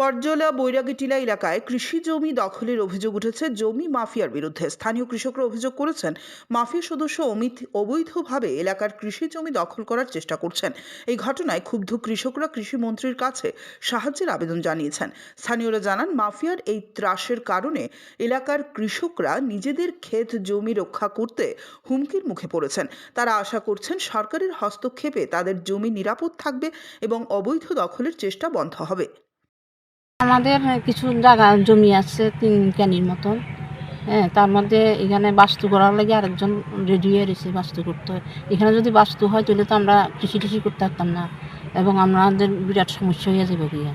বরজলা বৈরাগীটিলা এলাকায় কৃষি জমি দখলের অভিযোগ উঠেছে। জমি মাফিয়ার বিরুদ্ধে স্থানীয় কৃষকরা অভিযোগ করেছেন, মাফিয়া সদস্য অমিত অবৈধভাবে এলাকার কৃষি জমি দখল করার চেষ্টা করছেন। এই ঘটনায় ক্ষুব্ধ কৃষকরা কৃষি মন্ত্রীর কাছে সাহায্যের আবেদন জানিয়েছেন। স্থানীয়রা জানান, মাফিয়ার এই ত্রাসের কারণে এলাকার কৃষকরা নিজেদের ক্ষেত জমি রক্ষা করতে হুমকির মুখে পড়েছেন। তারা আশা করছেন, সরকারের হস্তক্ষেপে তাদের জমি নিরাপদ থাকবে এবং অবৈধ দখলের চেষ্টা বন্ধ হবে। আমাদের কিছু জায়গা জমি আছে তিন ক্যানির মতন। হ্যাঁ তার মধ্যে এখানে বাস্তু করার লাগে আরেকজন রেডি হয়ে রয়েছে বাস্তু করতে। হয় এখানে যদি বাস্তু হয়, তাহলে তো আমরা কৃষি টৃষি করতে পারতাম না এবং আমাদের বিরাট সমস্যা হয়ে যাবে গিয়া।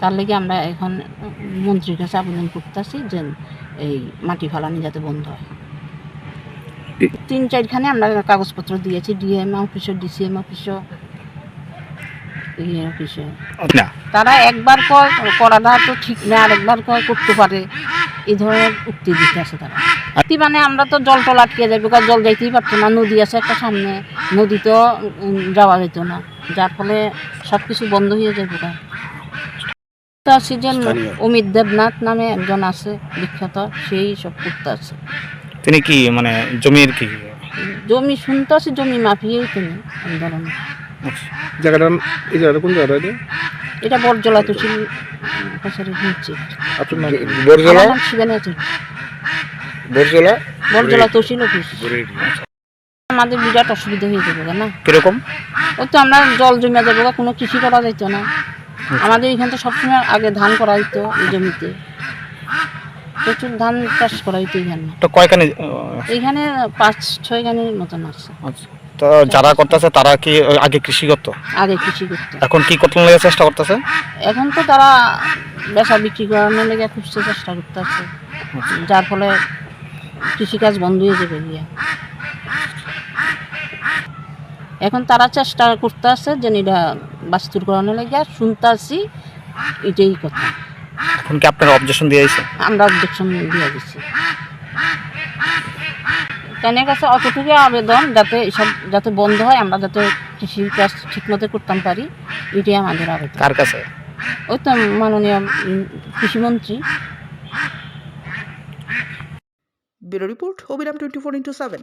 তার লাগে আমরা এখন মন্ত্রীর কাছে আবেদন করতেছি যে এই মাটি ফালানি যাতে বন্ধ হয়। তিন চারখানে আমরা কাগজপত্র দিয়েছি, ডিএম অফিসও, ডিসিএম অফিসও ইয়ে অফিসে না। তারা একবার কয় করাটা তো ঠিক না আরেকবার কয় করতে পারে। এই ধরনের উক্তি দিতে আছে তারা। উক্তি মানে আমরা তো জল টল আটকে যাবে কারণ জল যাইতেই পারতো না। নদী আছে একটা সামনে নদীতেও উম, যাওয়া যেত না। যার ফলে সব কিছু বন্ধ হয়ে। তো আছে যে অমিত দেবনাথ নামে একজন আছে বিখ্যাত সেই সব করতে আছে তিনি কি মানে জমির কি? জমি শুনতে আছে জমি মাফিয়েই তিনি এই জায়গাটা এই জায়গাটা কোন জায়গাটা এটা বরজলা তুষিল কাছারি হচ্ছে আপনার নাম বরজলা? শিবানী আছে বরজলা? বরজলা তহসিল অফিস। আমাদের বিরাট অসুবিধা হয়ে যাবে না কীরকম? ওই তো আমরা জল জমে যাব কোনো কৃষি করা যাইতো না। আমাদের এখানে তো সবসময় আগে ধান করা হইতো এই জমিতে। প্রচুর ধান চাষ করা হইতো এখানে। তো কয়খানি এইখানে পাঁচ ছয় গানির মতন আছে। তো যারা করতেছে তারা কি আগে কৃষি করতো আগে কৃষি করতো এখন কি করতে লাগে চেষ্টা করতেছে? এখন তো তারা বেচা বিক্রি করানোর লেগে খুব চেষ্টা করতেছে। যার ফলে কৃষিকাজ বন্ধ হয়ে যাবে গিয়া। এখন তারা চেষ্টা করতে আছে যে এটা বাস্তুর করানোর লেগে। শুনতে আছি এটাই কথা। এখন কি আপনারা অবজেকশন দিয়ে দিয়েছে আমরা অবজেকশন দিয়ে দিচ্ছি তাদের কাছে অতটুকু আবেদন যাতে এসব যাতে বন্ধ হয় আমরা যাতে কৃষি কাজ ঠিকমতো করতাম পারি এটাই আমাদের আবেদন। কার কাছে? ওই তো মাননীয় কৃষিমন্ত্রী। ব্যুরো রিপোর্ট অবিরাম টোয়েন্টি ফোর ইন্টু সেভেন।